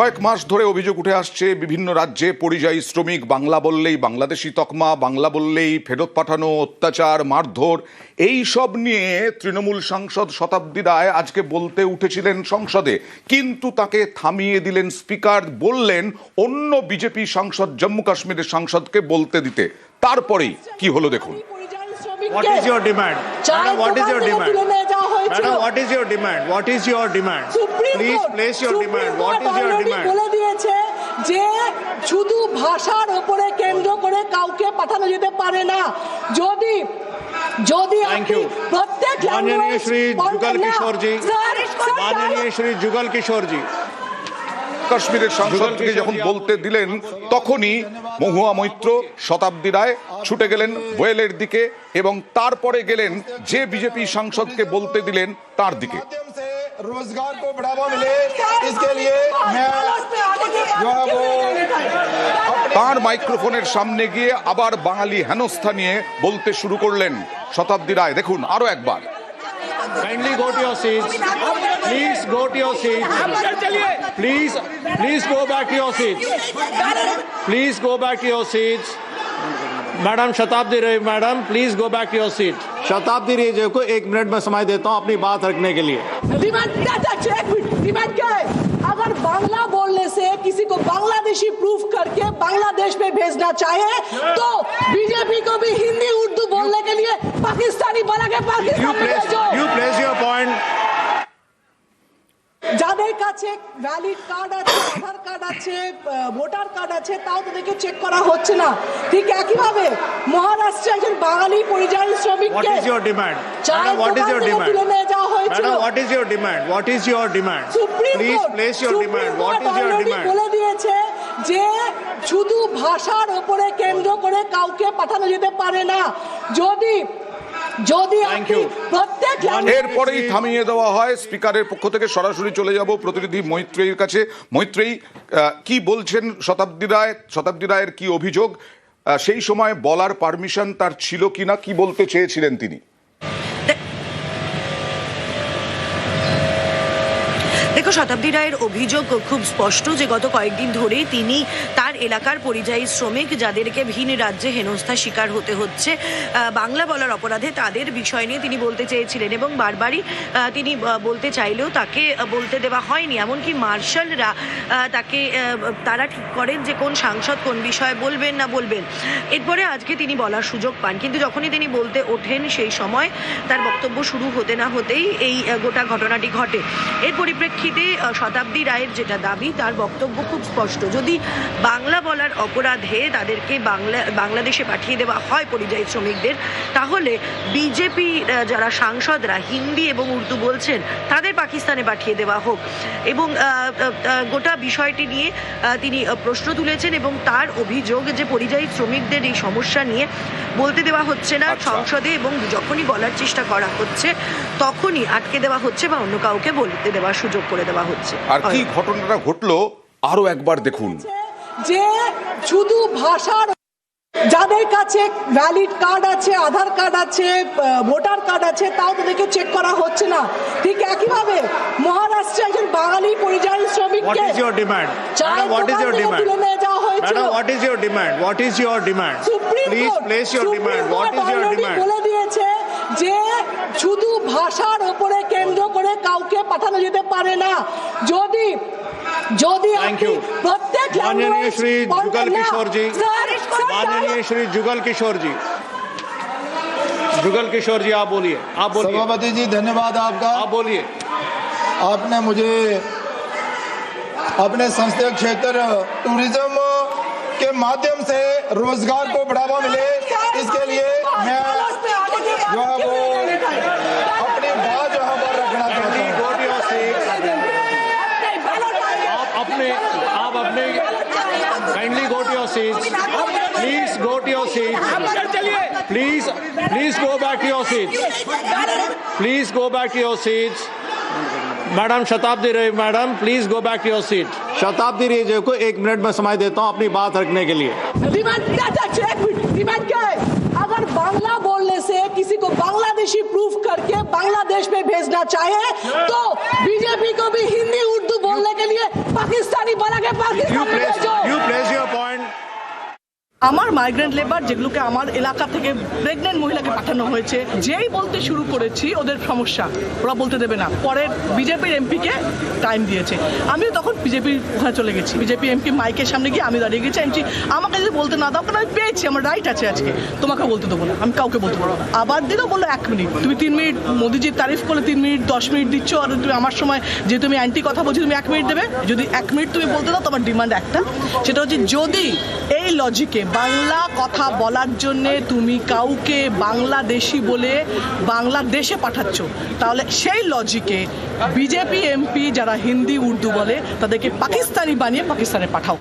কয়েক মাস ধরে অভিযোগ উঠে আসছে, বিভিন্ন রাজ্যে পরিযায়ী শ্রমিক, বাংলা বললেই বাংলাদেশি তকমা, বাংলা বললেই ফেরত পাঠানো অত্যাচার, মারধর, এই সব নিয়ে তৃণমূল সাংসদ শতাব্দী রায় আজকে বলতে উঠেছিলেন সংসদে। কিন্তু তাকে থামিয়ে দিলেন স্পিকার, বললেন অন্য বিজেপি সাংসদ, জম্মু কাশ্মীরের সাংসদকে বলতে দিতে। তারপরেই কি হলো দেখুন। what is your demand? Madam, what is your demand? Madam, what is your demand? What is your demand? Please place your demand. What is your demand? যে শুধু ভাষার উপরে কেন্দ্র করে কাউকে পাঠানো যেতে পারে না যদি যদি প্রত্যেক মাননীয় শ্রী যুগল কিশোরজি মাননীয় শ্রী যুগল কিশোরজি কাশ্মীরের সাংসদকে কিশোর যখন জি, বলতে দিলেন তখনই মহুয়া মৈত্র শতাব্দী রায় ছুটে গেলেন ওয়েলের দিকে এবং তারপরে গেলেন যে বিজেপি সাংসদকে বলতে দিলেন তার দিকে माध्यम से रोजगार को बढ़ावा मिले इसके लिए मैं जो है वो তার মাইক্রোফোনের সামনে গিয়ে আবার বাঙালি হেনস্থা নিয়ে বলতে শুরু করলেন শতাব্দী রায় দেখুন আরো একবার kindly go to your seats. Please go to your seats. Please please go back to your seats. Please go back to your seats. Madam Shatabdi Roy madam please go back to your seat Shatabdi Roy को एक minute में समय देता हूँ अपनी बात रखने के लिए। डिमांड क्या था? एक डिमांड क्या है? अगर बांग्ला बोलने से किसी को बांग्लादेशी प्रूफ करके बांग्लादेश में भेजना चाहे तो बीजेपी को भी हिंदी उर्दू बोलने के लिए पाकिस्तानी बना के पाकिस्तान में भेजो। यू प्लेस योर पॉइंट যাদের কাছে ভ্যালিড কার্ড আছে আধার কার্ড আছে ভোটার কার্ড আছে তাও তাদেরকে চেক করা হচ্ছে না। ঠিক একইভাবে মহারাষ্ট্রে একজন বাঙালি পরিযায়ী শ্রমিককে? তুলে নিয়ে যাওয়া হয়েছিল? বলে দিয়েছে যে শুধু ভাষার উপরে কেন্দ্র করে কাউকে পাঠানো যেতে পারে না। যদি যদি আপনি প্রত্যেক এরপরেই থামিয়ে দেওয়া হয় স্পিকারের পক্ষ থেকে সরাসরি চলে যাব প্রতিনিধি মৈত্রেয়ীর কাছে। মৈত্রেয়ী কি বলছেন শতাব্দী রায়? শতাব্দী রায়ের কি অভিযোগ? সেই সময় বলার পারমিশন তার ছিল কিনা? কি বলতে চেয়েছিলেন তিনি? দেখো শতাব্দী রায়ের অভিযোগ খুব স্পষ্ট যে গত কয়েকদিন ধরে তিনি তার এলাকার পরিযায়ী শ্রমিক যাদেরকে ভিন রাজ্যে হেনস্থা শিকার হতে হচ্ছে বাংলা বলার অপরাধে তাদের বিষয় নিয়ে তিনি বলতে চেয়েছিলেন এবং বারবারই তিনি বলতে চাইলেও তাকে বলতে দেওয়া হয়নি। এমনকি মার্শালরা তাকে তারা ঠিক করেন যে কোন সাংসদ কোন বিষয়ে বলবেন না বলবেন। এরপরে আজকে তিনি বলার সুযোগ পান। কিন্তু যখনই তিনি বলতে ওঠেন সেই সময় তার বক্তব্য শুরু হতে না হতেই এই গোটা ঘটনাটি ঘটে। এর পরিপ্রেক্ষিতে শতাব্দী রায়ের যেটা দাবি, তার বক্তব্য খুব স্পষ্ট। যদি বাংলা বলার অপরাধে তাদেরকে বাংলা বাংলাদেশে পাঠিয়ে দেওয়া হয় পরিযায়ী শ্রমিকদের। তাহলে বিজেপি যারা সাংসদরা হিন্দি এবং উর্দু বলছেন তাদের পাকিস্তানে পাঠিয়ে দেওয়া হোক। এবং গোটা বিষয়টি নিয়ে তিনি প্রশ্ন তুলেছেন এবং তার অভিযোগ যে পরিযায়ী শ্রমিকদের এই সমস্যা নিয়ে বলতে দেওয়া হচ্ছে না আচ্ছা। সংসদে এবং যখনই বলার চেষ্টা করা হচ্ছে তখনই আটকে দেওয়া হচ্ছে বা অন্য কাউকে বলতে দেওয়ার সুযোগ করে দেওয়া হচ্ছে। আর কি ঘটনাটা ঘটলো আরও একবার দেখুন। যে শুধু ভাষার যাদের কাছে ভ্যালিড কার্ড আছে আধার কার্ড আছে ভোটার কার্ড আছে তাও তাদেরকে চেক করা হচ্ছে না ঠিক একইভাবে মহারাষ্ট্রে একজন বাঙালি পরিযায়ী শ্রমিককে? তুলে নিয়ে যাওয়া হয়েছিল Madam, what is your demand? What is your Supreme Court demand? বলে দিয়েছে যে শুধু ভাষার উপরে কেন্দ্র করে কাউকে পাঠানো যেতে পারে না যদি माननीय श्री जुगल किशोर जी। माननीय श्री जुगल किशोर जी। जुगल किशोर जी आप बोलिए। आप बोलिए। सभापति जी धन्यवाद आपका। आप बोलिए। आपने मुझे अपने संसदीय क्षेत्र टूरिज़्म के माध्यम से रोज़गार को बढ़ावा मिले। इसके लिए मैं seats. Please go to your seats. Please please go back to your seats. Please go back to your seats. Madam Shatabdi Roy madam please go back to your seat Shatabdi Roy को एक minute में समय देता हूँ अपनी बात रखने के लिए क्या है अगर बांग्ला बोलने से किसी को बांग्लादेशी प्रूफ करके बांग्लादेश में भेजना चाहे तो बीजेपी को भी हिंदी उर्दू बोलने के लिए पाकिस्तानी बना के पाकिस्तान में भेजो আমার মাইগ্রেন্ট লেবার যেগুলোকে আমার এলাকা থেকে প্রেগনেন্ট মহিলাকে পাঠানো হয়েছে, যেই বলতে শুরু করেছি, ওদের সমস্যা। ওরা বলতে দেবে না। পরে বিজেপির এমপিকে টাইম দিয়েছে। আমিও তখন বিজেপির ওখানে চলে গেছি। বিজেপি এমপি মাইকের সামনে গিয়ে আমি দাঁড়িয়ে গেছি। আমি আমাকে যদি বলতে না দাও, কারণ আমি পেয়েছি, আমার রাইট আছে আজকে। তোমাকে বলতে দেবো না। আমি কাউকে বলতে পারব আবার দিনও বলল এক মিনিট তুমি তিন মিনিট মোদিজির তারিফ করলে, তিন মিনিট দশ মিনিট দিচ্ছ, আর তুমি আমার সময় যে তুমি অ্যান্টি কথা বলছি, তুমি এক মিনিট দেবে। যদি এক মিনিট তুমি বলতে দাও, তোমার ডিমান্ড একটা। সেটা হচ্ছে যদি এই লজিকে বাংলা কথা বলার জন্যে তুমি কাউকে বাংলাদেশি বলে বাংলাদেশে পাঠাচ্ছ। তাহলে সেই লজিকে বিজেপি, এমপি যারা হিন্দি, উর্দু বলে, তাদেরকে পাকিস্তানি বানিয়ে পাকিস্তানে পাঠাও।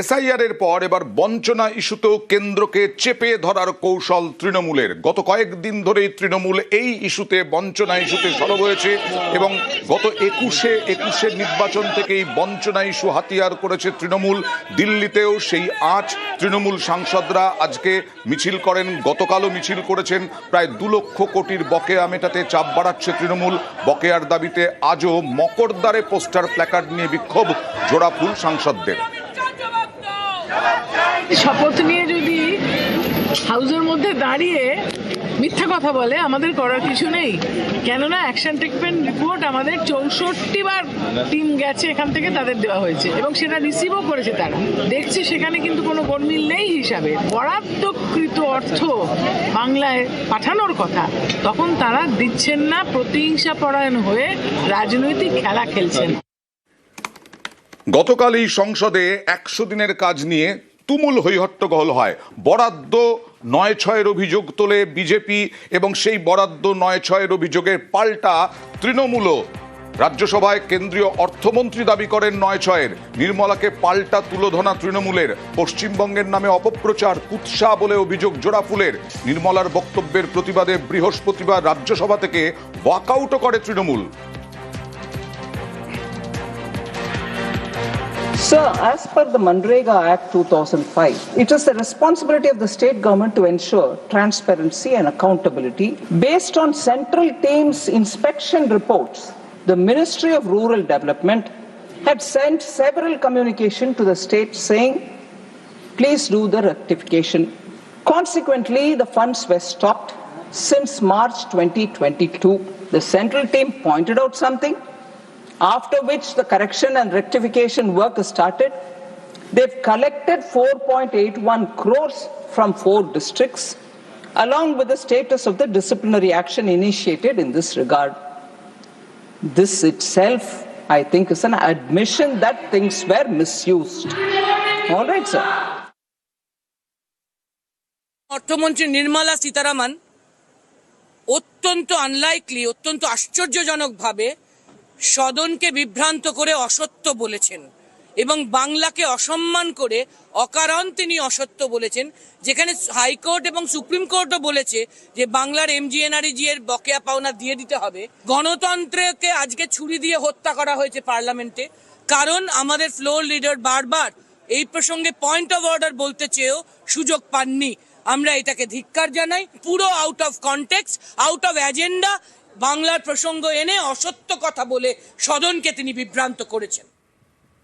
এসআইআর এর পর এবার বঞ্চনা ইস্যুতেও কেন্দ্রকে চেপে ধরার কৌশল তৃণমূলের। গত কয়েকদিন ধরেই তৃণমূল এই ইস্যুতে বঞ্চনা ইস্যুতে সরব হয়েছে এবং গত একুশে একুশের নির্বাচন থেকেই বঞ্চনা ইস্যু হাতিয়ার করেছে তৃণমূল। দিল্লিতেও সেই আঁচ তৃণমূল সাংসদরা আজকে মিছিল করেন। গতকালও মিছিল করেছেন। প্রায় দু লক্ষ কোটির বকেয়া মেটাতে চাপ বাড়াচ্ছে তৃণমূল। বকেয়ার দাবিতে আজও মকরদ্বারে পোস্টার প্ল্যাকার্ড নিয়ে বিক্ষোভ জোড়াফুল সাংসদদের। শপথ নিয়ে যদি হাউসের মধ্যে দাঁড়িয়ে মিথ্যা কথা বলে, আমাদের করার কিছু নেই। কেননা অ্যাকশন টেকমেন্ট রিপোর্ট আমাদের চৌষট্টি বার টিম গেছে এখান থেকে তাদের দেওয়া হয়েছে এবং সেটা রিসিভও করেছে তারা। দেখছি সেখানে কিন্তু কোনো গরমিল নেই হিসাবে। বরাদ্দকৃত অর্থ বাংলায় পাঠানোর কথা। তখন তারা দিচ্ছেন না প্রতিহিংসা পরায়ণ হয়ে রাজনৈতিক খেলা খেলছেন। গতকালই সংসদে একশো দিনের কাজ নিয়ে তুমুল হৈহট্টগোল হয়। বরাদ্দ নয় ছয়ের অভিযোগ তোলে বিজেপি এবং সেই বরাদ্দ নয় ছয়ের অভিযোগের পাল্টা তৃণমূলও রাজ্যসভায় কেন্দ্রীয় অর্থমন্ত্রী দাবি করেন নয় ছয়ের নির্মলাকে পাল্টা তুলোধনা তৃণমূলের। পশ্চিমবঙ্গের নামে অপপ্রচার, কুৎসা বলে অভিযোগ জোড়াফুলের নির্মলার বক্তব্যের প্রতিবাদে বৃহস্পতিবার রাজ্যসভা থেকে ওয়াকআউটও করে Trinamool. Sir, as per the Manrega Act 2005, it is the responsibility of the state government to ensure transparency and accountability. Based on central team's inspection reports, the Ministry of Rural Development had sent several communication to the state saying, please do the rectification. Consequently, the funds were stopped since March 2022. The central team pointed out something after which the correction and rectification work is started. They've collected 4.81 crores from four districts, along with the status of the disciplinary action initiated in this regard. This itself, I think, is an admission that things were misused. All right, sir. অর্থমন্ত্রী নির্মলা সীতারামন অত্যন্ত unlikely অত্যন্ত আশ্চর্যজনকভাবে সদনকে বিভ্রান্ত করে অসত্য বলেছেন এবং বাংলাকে অসম্মান করে অকারণ তিনি অসত্য বলেছেন। যেখানে হাইকোর্ট এবং সুপ্রিম কোর্টও বলেছে যে বাংলার এমজিএনআরইজি এর বকেয়া পাওনা দিয়ে দিতে হবে। গণতন্ত্রকে আজকে ছুরি দিয়ে হত্যা করা হয়েছে পার্লামেন্টে। কারণ আমাদের ফ্লোর লিডার বারবার এই প্রসঙ্গে পয়েন্ট অফ অর্ডার বলতে চেয়েও সুযোগ পাননি। আমরা এটাকে ধিক্কার জানাই। পুরো out of context out of agenda বাংলার প্রসঙ্গ এনে অসত্য কথা বলে সদনকে তিনি বিভ্রান্ত করেছেন।